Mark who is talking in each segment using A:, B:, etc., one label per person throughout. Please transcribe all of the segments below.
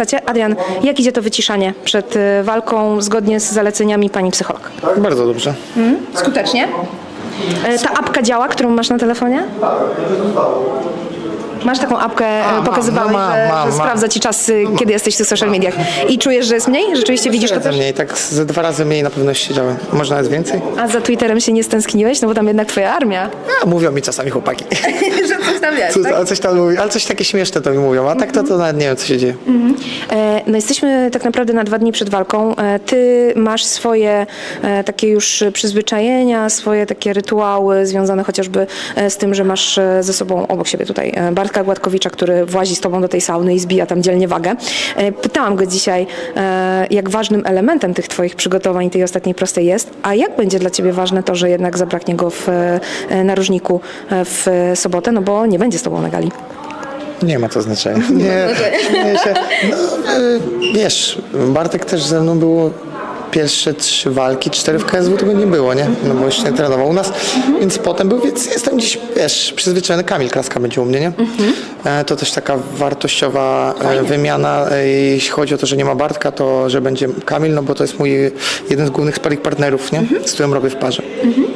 A: czacie. Adrian, jak idzie to wyciszanie przed e, walką zgodnie z zaleceniami pani psycholog?
B: Bardzo dobrze.
A: Skutecznie? E, Ta apka działa, którą masz na telefonie? Masz taką apkę, e, pokazywałeś,
B: no mam,
A: że,
B: mam,
A: że
B: mam.
A: sprawdza ci czas, kiedy jesteś w tych social mediach. I czujesz, że jest mniej? Rzeczywiście widzisz to też?
B: mniej, tak ze dwa razy mniej na pewno siedziałem. Może nawet więcej?
A: A za Twitterem się nie stęskniłeś? No bo tam jednak twoja armia.
B: A, mówią mi czasami chłopaki.
A: że coś tam jest,
B: Co,
A: tak?
B: coś tam mówi, ale coś takie śmieszne to mi mówią, a tak to, to nawet nie wiem co się dzieje.
A: E, No jesteśmy tak naprawdę na dwa dni przed walką. E, Ty masz swoje e, takie już przyzwyczajenia, swoje takie rytuały związane chociażby e, z tym, że masz e, ze sobą obok siebie tutaj e, Bartka Gładkowicza, który włazi z tobą do tej sauny i zbija tam dzielnie wagę. E, Pytałam go dzisiaj, e, jak ważnym elementem tych twoich przygotowań tej ostatniej prostej jest, a jak będzie dla ciebie ważne to, że jednak zabraknie go w e, narożniku w sobotę, no bo nie będzie z tobą na gali.
B: Nie ma to znaczenia. Nie, śmieję się. No, wiesz, Bartek też ze mną było pierwsze trzy walki, cztery w KSW tego nie było, nie? No bo jeszcze nie trenował u nas, więc potem był, więc jestem dziś, wiesz, przyzwyczajony. Kamil Kraska będzie u mnie, nie? E, To też taka wartościowa e, wymiana, e, jeśli chodzi o to, że nie ma Bartka, to że będzie Kamil, no bo to jest mój jeden z głównych sparring partnerów, nie? Z którym robię w parze.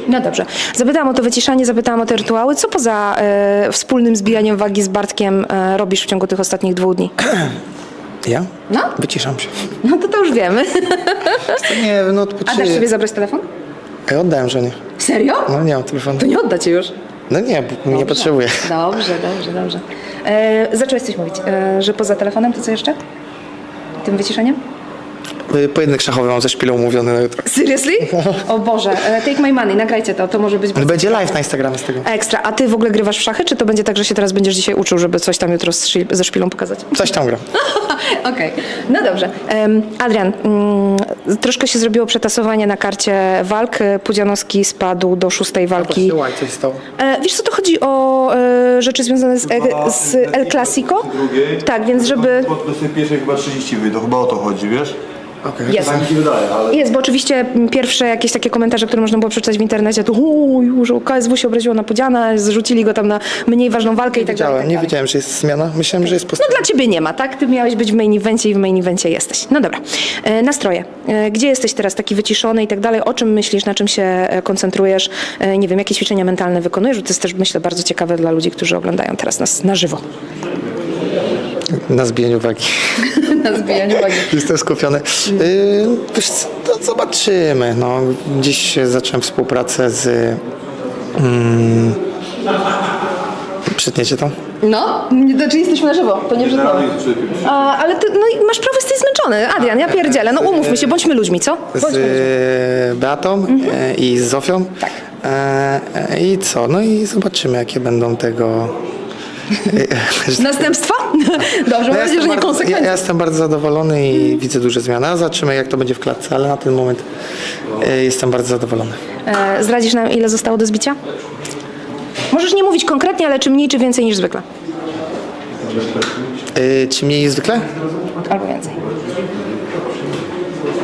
A: No dobrze. Zapytałam o to wyciszanie, zapytałam o te rytuały. Co poza e, wspólnym zbijaniem wagi z Bartkiem e, robisz w ciągu tych ostatnich dwóch dni?
B: Ja?
A: No.
B: Wyciszam się.
A: No to to już wiemy.
B: Nie, no
A: A dasz
B: odpoczyję.
A: sobie zabrać telefon?
B: Ja oddałem żonie.
A: Serio?
B: No nie mam telefonu.
A: To nie odda cię już.
B: No nie, bo nie potrzebuję.
A: Dobrze, dobrze, dobrze. E, zacząłeś coś mówić, e, że poza telefonem to co jeszcze? Tym wyciszeniem?
B: Y, Pojedynek szachowy mam ze szpilą umówiony na jutro.
A: Seriously? O Boże, e, take my money, nagrajcie to, to może być
B: Ale będzie live na Instagramie z tego.
A: ekstra. A ty w ogóle grywasz w szachy, czy to będzie tak, że się teraz będziesz dzisiaj uczył, żeby coś tam jutro z szil- ze szpilą pokazać?
B: Coś tam gra.
A: Okej, no dobrze. Em, Adrian, mm, troszkę się zrobiło przetasowanie na karcie walk. Pudzianowski spadł do szóstej walki.
B: Łaj, coś stało.
A: E, wiesz co, to chodzi o e, rzeczy związane z, e, z El Clasico?
C: Drugiej.
A: Tak, więc żeby...
C: Po 21 chyba 30 wyjdą, chyba o to chodzi, wiesz?
B: Okej.
A: Jest.
C: Tak mi się wydaje, ale...
A: Jest, bo oczywiście pierwsze jakieś takie komentarze, które można było przeczytać w internecie, to uuu, już KSW się obraziło na Pudziana, zrzucili go tam na mniej ważną walkę i tak dalej. i
B: Wiedziałem,
A: tak
B: nie
A: dalej.
B: wiedziałem, że jest zmiana. Myślałem, że jest
A: No
B: postawa.
A: dla ciebie nie ma, tak? Ty miałeś być w main evencie i w main evencie jesteś. No dobra. E, nastroje. E, gdzie jesteś teraz taki wyciszony i tak dalej? O czym myślisz? Na czym się e, koncentrujesz? E, nie wiem, jakie ćwiczenia mentalne wykonujesz? Bo to jest też, myślę, bardzo ciekawe dla ludzi, którzy oglądają teraz nas na żywo.
B: Na zbijaniu wagi.
A: na zbijaniu wagi.
B: Jestem skupiony. Yy, wiesz co, zobaczymy. No, dziś zacząłem współpracę z... Mm, przytniecie to?
A: No, znaczy jesteśmy na żywo, to nie
C: przed
A: A, ale ty, no i masz prawo, jesteś zmęczony. Adrian, ja pierdzielę. No umówmy się, bądźmy ludźmi, co?
B: Z
A: Bądźmy ludźmi.
B: e, Beatą e, i z Zofią.
A: Tak.
B: E, e, I co? No i zobaczymy, jakie będą tego...
A: Następstwa? Dobrze,
B: No ja,
A: nadzieję, że nie
B: bardzo, ja,
A: konsekwencje.
B: ja jestem bardzo zadowolony i widzę duże zmiany. Zobaczymy, jak to będzie w klatce, ale na ten moment e, jestem bardzo zadowolony.
A: E, zdradzisz nam, ile zostało do zbicia? Możesz nie mówić konkretnie, ale czy mniej, czy więcej niż zwykle?
B: E, czy mniej niż zwykle?
A: Albo więcej.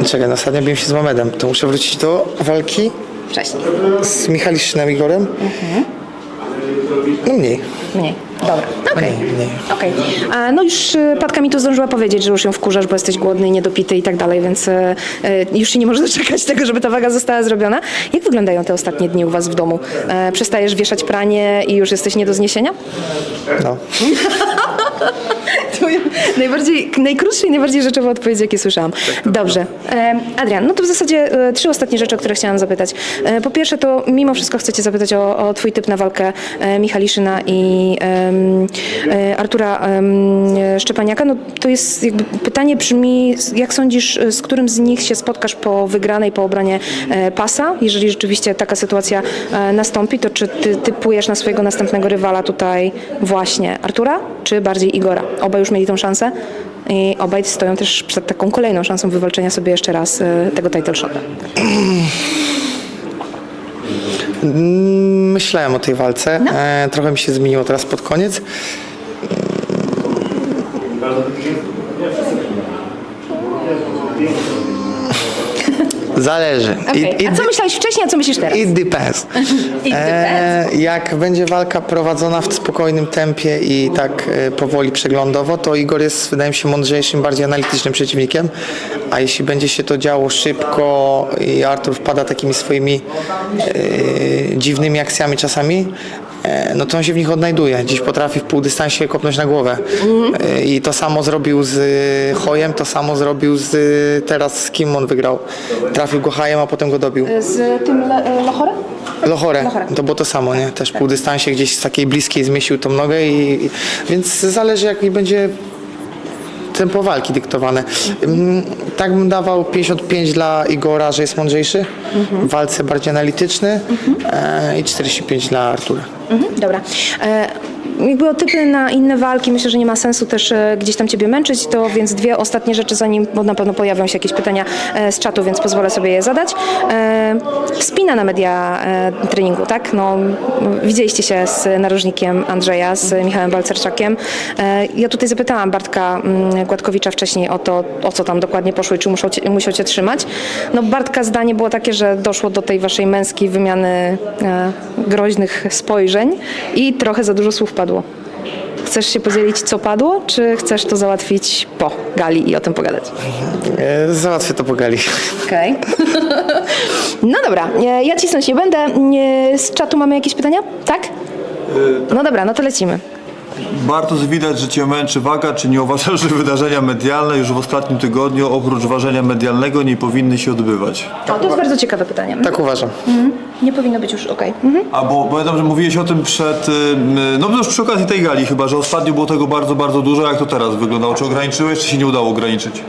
B: Czekaj, na ostatnio biłem się z Mamedem. To muszę wrócić do walki
A: Wcześniej.
B: z Michaliszczynem Igorem. No mniej.
A: Mniej. Dobra. Okej. Okej. No już y, Patka mi tu zdążyła powiedzieć, że już ją wkurzasz, bo jesteś głodny i niedopity i tak dalej, więc y, y, już się nie możesz doczekać tego, żeby ta waga została zrobiona. Jak wyglądają te ostatnie dni u was w domu? E, Przestajesz wieszać pranie i już jesteś nie do zniesienia?
B: No.
A: Najbardziej, najkrótsze i najbardziej rzeczowe odpowiedzi, jakie słyszałam. Dobrze. E, Adrian, no to w zasadzie e, trzy ostatnie rzeczy, o które chciałam zapytać. E, Po pierwsze, to mimo wszystko chcę cię zapytać o, o twój typ na walkę e, Michaliszyna i em, Artura em, Szczepaniaka. No to jest jakby pytanie brzmi, jak sądzisz, z którym z nich się spotkasz po wygranej, po obranie e, pasa? Jeżeli rzeczywiście taka sytuacja e, nastąpi, to czy ty typujesz na swojego następnego rywala tutaj właśnie Artura, czy bardziej Igora? Obaj już mieli tą szansę i obaj stoją też przed taką kolejną szansą wywalczenia sobie jeszcze raz e, tego title shota.
B: Mm, Myślałem o tej walce. E, trochę mi się zmieniło teraz pod koniec. Zależy.
A: Okej.
B: It,
A: A co
B: it,
A: myślałeś wcześniej, a co myślisz teraz?
B: it depends.
A: It
B: E, jak będzie walka prowadzona w spokojnym tempie i tak e, powoli przeglądowo, to Igor jest, wydaje mi się, mądrzejszym, bardziej analitycznym przeciwnikiem. A jeśli będzie się to działo szybko i Artur wpada takimi swoimi e, dziwnymi akcjami czasami, e, no to on się w nich odnajduje. Dziś potrafi w półdystansie kopnąć na głowę. E, I to samo zrobił z e, Hojem, to samo zrobił z teraz z kim on wygrał. Trafił go Hajem, a potem go dobił.
A: Z tym Le- Lahorem?
B: Lohore,
A: Lohore.
B: to było to samo, nie? Też pół dystansie gdzieś z takiej bliskiej zmieścił tą nogę i, i więc zależy jaki będzie tempo walki dyktowane. Mm, Tak bym dawał 55 dla Igora, że jest mądrzejszy, w walce bardziej analityczny e, i 45 dla Artura.
A: Mhm, dobra. E, jakby o typy na inne walki, myślę, że nie ma sensu też e, gdzieś tam Ciebie męczyć, to więc dwie ostatnie rzeczy zanim, bo na pewno pojawią się jakieś pytania e, z czatu, więc pozwolę sobie je zadać. E, spina na media treningu, tak? No, widzieliście się z narożnikiem Andrzeja, z Michałem Balcerczakiem. Ja tutaj zapytałam Bartka mm, Gładkowicza wcześniej o to, o co tam dokładnie poszło i czy muszą cię, musiał Cię trzymać. No Bartka zdanie było takie, że doszło do tej Waszej męskiej wymiany groźnych spojrzeń i trochę za dużo słów padło. Chcesz się podzielić, co padło, czy chcesz to załatwić po gali i o tym pogadać?
B: E, Załatwię to po gali.
A: Okej. no dobra, e, ja cisnąć nie będę. E, Z czatu mamy jakieś pytania? Tak? No dobra, no to lecimy.
C: Bartosz widać, że cię męczy waga, czy nie uważasz, że wydarzenia medialne już w ostatnim tygodniu oprócz ważenia medialnego nie powinny się odbywać?
A: O, to jest bardzo ciekawe pytanie.
B: Tak uważam.
A: Nie powinno być już okej. Mhm.
C: A bo pamiętam, że mówiłeś o tym przed, ym, no już przy okazji tej gali chyba, że ostatnio było tego bardzo, bardzo dużo. Jak to teraz wyglądało? Czy ograniczyłeś, czy się nie udało ograniczyć?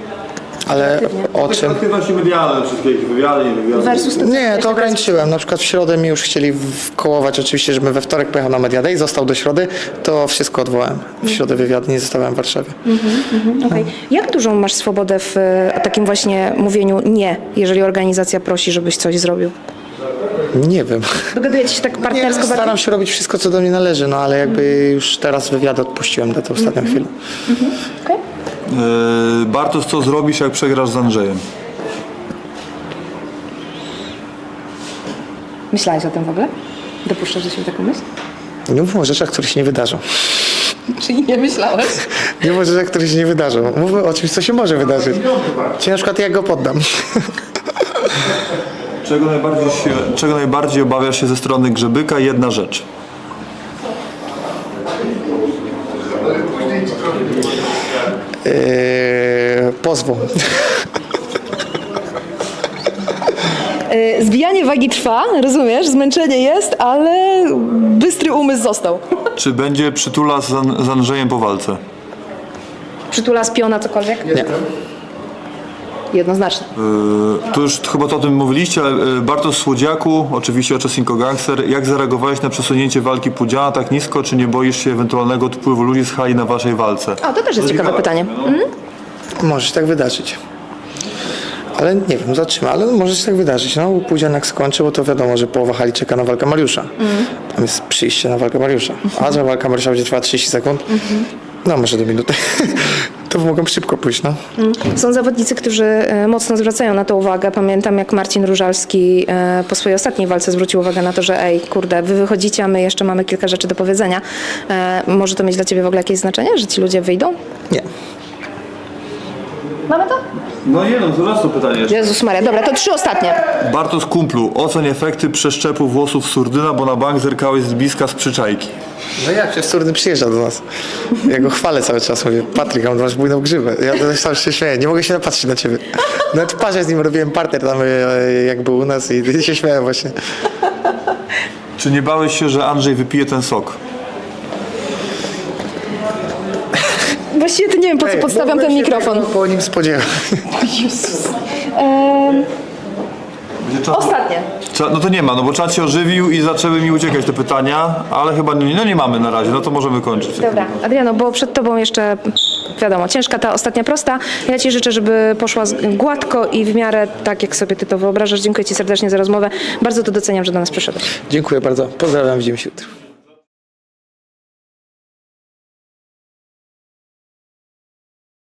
B: Ale o czym?
C: Aktywności medialne, wszystkie jakieś wywiady, nie wywiady.
A: Versus to, co
B: Nie, to ograniczyłem. Na przykład w środę mi już chcieli wkołować oczywiście, żebym we wtorek pojechał na Media Day, został do środy, to wszystko odwołałem. W środę wywiady nie zostawiałem w Warszawie.
A: Okej. Jak dużą masz swobodę w e, takim właśnie mówieniu nie, jeżeli organizacja prosi, żebyś coś zrobił?
B: Nie wiem.
A: Dogadujecie się tak
B: Nie,
A: partnersko bardziej?
B: staram się robić wszystko, co do mnie należy, no ale jakby już teraz wywiady odpuściłem na tę ostatnią chwilę.
A: Okej.
C: Yy, Bartosz, co zrobisz, jak przegrasz z Andrzejem?
A: Myślałeś o tym w ogóle? Dopuszczasz do siebie taką myśl?
B: Nie mówmy o rzeczach, które się nie wydarzą.
A: Czyli nie myślałeś?
B: Nie mówmy o rzeczach, które się nie wydarzą. Mówmy o czymś, co się może wydarzyć. Czyli na przykład jak go poddam.
C: Czego najbardziej, się, czego najbardziej obawiasz się ze strony Grzebyka? Jedna rzecz.
B: Pozwu.
A: E, Zbijanie wagi trwa, rozumiesz, zmęczenie jest, ale bystry umysł został.
C: Czy będzie przytula z, An- z Andrzejem po walce?
A: Przytula z piona cokolwiek?
B: Nie.
A: Jednoznacznie.
C: Yy, to już chyba to o tym mówiliście, ale yy, Bartosz Słodziaku, oczywiście Oczesinko Gangster, jak zareagowałeś na przesunięcie walki Pudziana tak nisko, czy nie boisz się ewentualnego wpływu ludzi z hali na waszej walce?
A: O, to też jest ciekawe pytanie. Mhm.
B: Może się tak wydarzyć. Ale nie wiem, zobaczymy, ale może się tak wydarzyć. No, Pudzianek skończy, bo to wiadomo, że połowa hali czeka na walkę Mariusza. Tam jest przyjście na walkę Mariusza. A że walka Mariusza będzie trwała 30 sekund, no może do minuty, to mogą szybko pójść, no.
A: Są zawodnicy, którzy e, mocno zwracają na to uwagę. Pamiętam, jak Marcin Różalski e, po swojej ostatniej walce zwrócił uwagę na to, że ej, kurde, wy wychodzicie, a my jeszcze mamy kilka rzeczy do powiedzenia. E, Może to mieć dla ciebie w ogóle jakieś znaczenie, że ci ludzie wyjdą?
B: Nie.
A: Mamy to?
C: No nie no, zaraz to pytanie jeszcze.
A: Jezus Maria, dobra, to trzy ostatnie.
C: Bartosz Kumplu, oceń efekty przeszczepu włosów Surdyna, bo na bank zerkałeś z bliska z przyczajki.
B: No jak, przecież Surny przyjeżdża do nas. Ja go chwalę cały czas, mówię, Patryk, mam masz bujną grzywę. Ja też sam się śmieję, nie mogę się napatrzeć na ciebie. Nawet w parze z nim robiłem parter tam, e, jak był u nas i się śmiałem właśnie.
C: Czy nie bałeś się, że Andrzej wypije ten sok?
A: Właściwie to nie wiem, po co
B: Ej,
A: podstawiam ten mikrofon.
B: Po nim spodziewać.
A: Em,
C: Będzie czas-
A: Ostatnie.
C: Cza- No to nie ma, no bo czat się ożywił i zaczęły mi uciekać te pytania, ale chyba nie, no nie mamy na razie, no to możemy kończyć.
A: Dobra, Adriano, bo przed tobą jeszcze, wiadomo, ciężka ta ostatnia prosta. Ja ci życzę, żeby poszła z- gładko i w miarę tak, jak sobie ty to wyobrażasz. Dziękuję ci serdecznie za rozmowę. Bardzo to doceniam, że do nas przyszedłeś.
B: Dziękuję bardzo. Pozdrawiam, widzimy się jutro.